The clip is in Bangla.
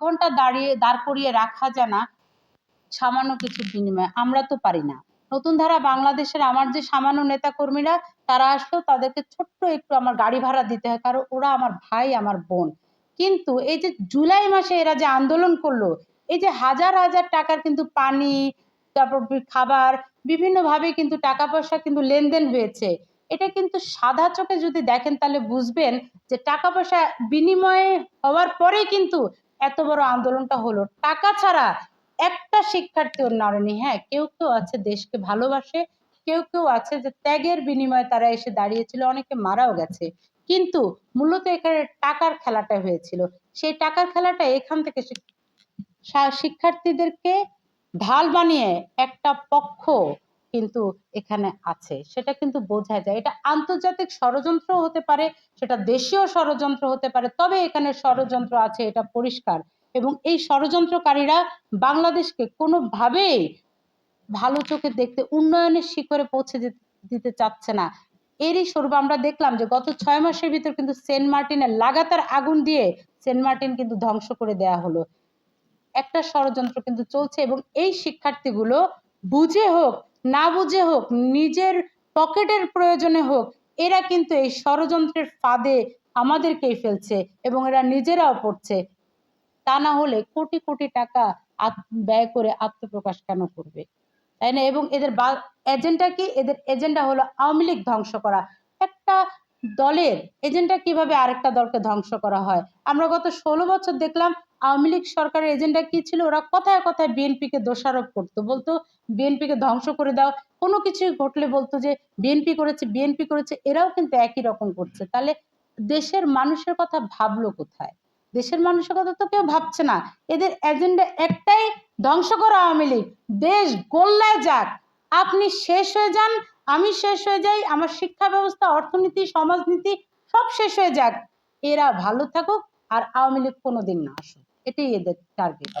ঘণ্টা দাঁড়িয়ে, দাঁড় করিয়ে রাখা যায় না সামান্য কিছু বিনিময়ে, আমরা তো পারি না। নতুন ধারা বাংলাদেশের আমার যে সামান্য নেতা কর্মীরা তারা আসলেও তাদেরকে ছোট্ট একটু আমার গাড়ি ভাড়া দিতে হয়, কারণ ওরা আমার ভাই, আমার বোন। কিন্তু এই যে জুলাই মাসে এরা যে আন্দোলন করল, এই যে হাজার হাজার টাকার কিন্তু পানি, তারপর খাবার বিভিন্নভাবে কিন্তু টাকা পয়সা কিন্তু লেনদেন হয়েছে। এটা কিন্তু সাদা চোখে যদি দেখেন, তাহলে বুঝবেন যে টাকা পয়সা বিনিময়ে হওয়ার পরেই কিন্তু এত বড় আন্দোলনটা হলো। টাকা ছাড়া একটা শিক্ষার্থীও নাড়েনি হ্যাঁ কেউ কেউ আছে দেশকে ভালোবাসে, কেউ কেউ আছে যে ত্যাগের বিনিময়ে তারা এসে দাঁড়িয়েছিল, অনেকে মারাও গেছে। কিন্তু মূলত এখানে টাকার খেলাটা হয়েছিল। সেই টাকার খেলাটা এখান থেকে শিক্ষার্থীদেরকে ঢাল বানিয়ে একটা পক্ষ কিন্তু এখানে আছে। সেটা কিন্তু বোঝা যায়। এটা আন্তর্জাতিক ষড়যন্ত্র হতে পারে, সেটা দেশীয় ষড়যন্ত্র হতে পারে, তবে এখানে ষড়যন্ত্র আছে, এটা পরিষ্কার। এবং এই ষড়যন্ত্রকারীরা বাংলাদেশকে কোনোভাবেই ভালো চোখে দেখতে, উন্নয়নের শিখরে পৌঁছে দিতে চাচ্ছে না। এরই স্বরূপ আমরা দেখলাম যে গত ছয় মাসের ভিতর কিন্তু সেন্ট মার্টিনের লাগাতার আগুন দিয়ে সেন্ট মার্টিন কিন্তু ধ্বংস করে দেয়া হলো। একটা ষড়যন্ত্র কিন্তু চলছে এবং এই শিক্ষার্থীগুলো বুঝে হোক না বুঝে হোক, নিজের পকেটের প্রয়োজনে হোক, এরা কিন্তু এই ষড়যন্ত্রের ফাঁদে আমাদেরকেই ফেলছে এবং এরা নিজেরাও পড়ছে। তা না হলে কোটি কোটি টাকা ব্যয় করে আত্মপ্রকাশ কেন করবে? তাই না? এবং এদের বা এজেন্ডা কি? এদের এজেন্ডা হলো আওয়ামী লীগ ধ্বংস করা। একটা দলের এজেন্ডা কীভাবে আরেকটা দলকে ধ্বংস করা হয়? আমরা গত ষোলো বছর দেখলাম আওয়ামী লীগ সরকারের এজেন্ডা কি ছিল? ওরা কথায় কথায় বিএনপিকে দোষারোপ করতো। বলতো বিএনপিকে ধ্বংস করে দাও। কোনো কিছু ঘটলে বলতো যে বিএনপি করেছে বিএনপি করেছে, এরাও কিন্তু একই রকম করছে। তাহলে দেশের মানুষের কথা ভাবলো কোথায়? দেশের মানুষের কথা তো কেউ ভাবছে না। এদের এজেন্ডা একটাই ধ্বংস করা আওয়ামী লীগ। দেশ গোল্লায় যাক। আপনি শেষ হয়ে যান আমি শেষ হয়ে যাই, আমার শিক্ষা ব্যবস্থা, অর্থনীতি, সমাজনীতি সব শেষ হয়ে যাক। এরা ভালো থাকুক আর আওয়ামী লীগ কোনোদিন না আসুক। এটাই এদের টার্গেট